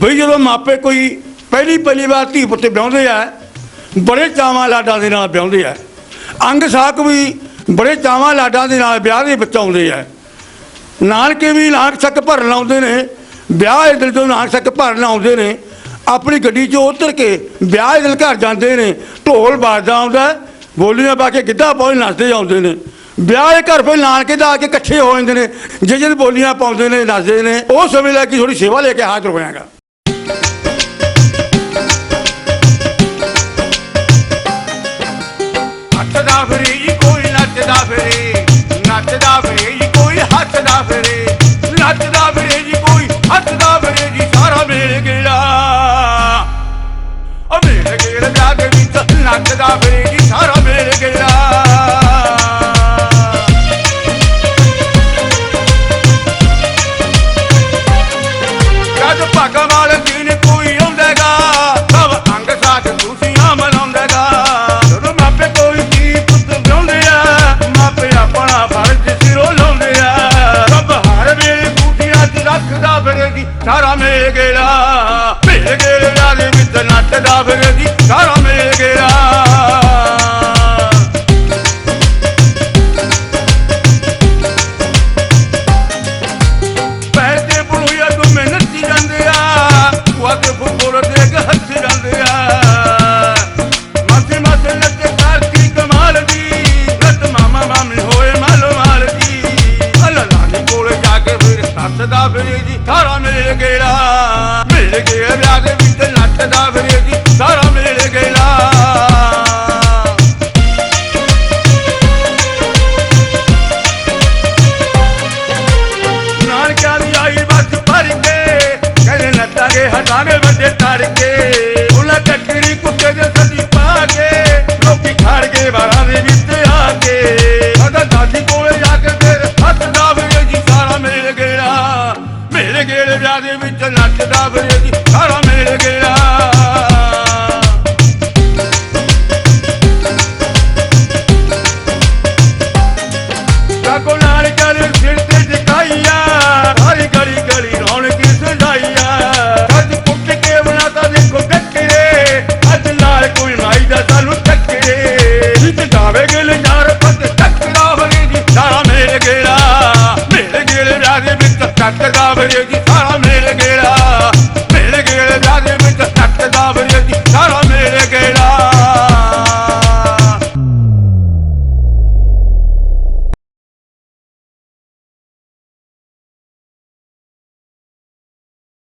ਬਈ ਜਦੋਂ ਮਾਪੇ ਕੋਈ ਪਹਿਲੀ ਪਹਿਲੀ ਵਾਰ ਧੀ ਪੁੱਤ ਵਿਆਹੁੰਦੇ ਆ, ਬੜੇ ਚਾਵਾਂ ਲਾਡਾਂ ਦੇ ਨਾਲ ਵਿਆਹੁੰਦੇ ਆ। ਅੰਗ ਸਾਕ ਵੀ ਬੜੇ ਚਾਵਾਂ ਲਾਡਾਂ ਦੇ ਨਾਲ ਵਿਆਹ ਦੇ ਵਿੱਚ ਆਉਂਦੇ ਆ। ਨਾਨਕੇ ਵੀ ਨਾਨਕ ਛੱਕ ਭਰਨ ਆਉਂਦੇ ਨੇ, ਵਿਆਹ ਦੇ ਦਿਨ ਤੋਂ ਨਾਨਕ ਛੱਕ ਭਰਨ ਆਉਂਦੇ ਨੇ। ਆਪਣੀ ਗੱਡੀ 'ਚੋਂ ਉਤਰ ਕੇ ਵਿਆਹ ਦੇ ਦਿਨ ਘਰ ਜਾਂਦੇ ਨੇ, ਢੋਲ ਬਾਜਦਾ ਆਉਂਦਾ, ਬੋਲੀਆਂ ਪਾ ਕੇ ਗਿੱਧਾ ਪਾਉਣ ਨੱਚਦੇ ਆਉਂਦੇ ਨੇ। ਵਿਆਹ ਦੇ ਘਰ ਫਿਰ ਨਾਨਕੇ ਦਾ ਆ ਕੇ ਇਕੱਠੇ ਹੋ ਜਾਂਦੇ ਨੇ ਜੇ ਜਦ ਬੋਲੀਆਂ ਪਾਉਂਦੇ ਨੇ, ਨੱਚਦੇ ਨੇ। ਉਹ ਸਮੇਂ ਲੈ ਕੇ ਥੋੜੀ ਸੇਵਾ ਲੈ ਕੇ ਹਾਜ਼ਰ ਹੋਇਆਗਾ। ਨੱਚਦਾ ਖੁਸ਼ੀਆਂ ਫਿਰੇਗੀ ਸਾਰਾ ਮੇਲ ਗੇੜਾ ਦੇ ਵਿੱਚ ਨੱਚਦਾ ਫਿਰੇਗੀ ਸਾਰਾ ਕਹਿੰਦੇ ਨੱਚਾਂਗੇ ਵੱਡੇ ਤੜ ਕੇ ਉਹਨਾਂ ਟੱਕਰੀ ਕੁੱਤੇ ਦੇ ਸੱਦੀ ਪਾ ਕੇ ਲੋਕੀ ਖੜ ਗਏ ਬਾਰਾਂ ਦੇ ਵਿੱਚ ਆ ਕੇ ਸਾਡਾ ਦਾਦੀ ਕੋਲੇ ਜਾ ਕੇ ਫਿਰ ਹੱਸਦਾ ਫਿਰੇ ਜੀ ਸਾਰਾ ਮੇਰੇ ਗਿਆ ਮਿਲ ਗਏ ਵਿਆਹ ਦੇ ਵਿੱਚ ਨੱਚਦਾ ਫਿਰੇ ਜੀ ਯਾਰ ਬੰਦ ਟੱਕਦਾ ਹੋਏ ਜੀ ਸਾਰਾ ਮੇਰੇ ਗੇੜਾ ਮੇਰੇ ਗੇੜੇ ਰਾਜੇ ਵਿੱਚ ਟੱਕਦਾ ਹੋਏ ਜੀ ਸਾਰਾ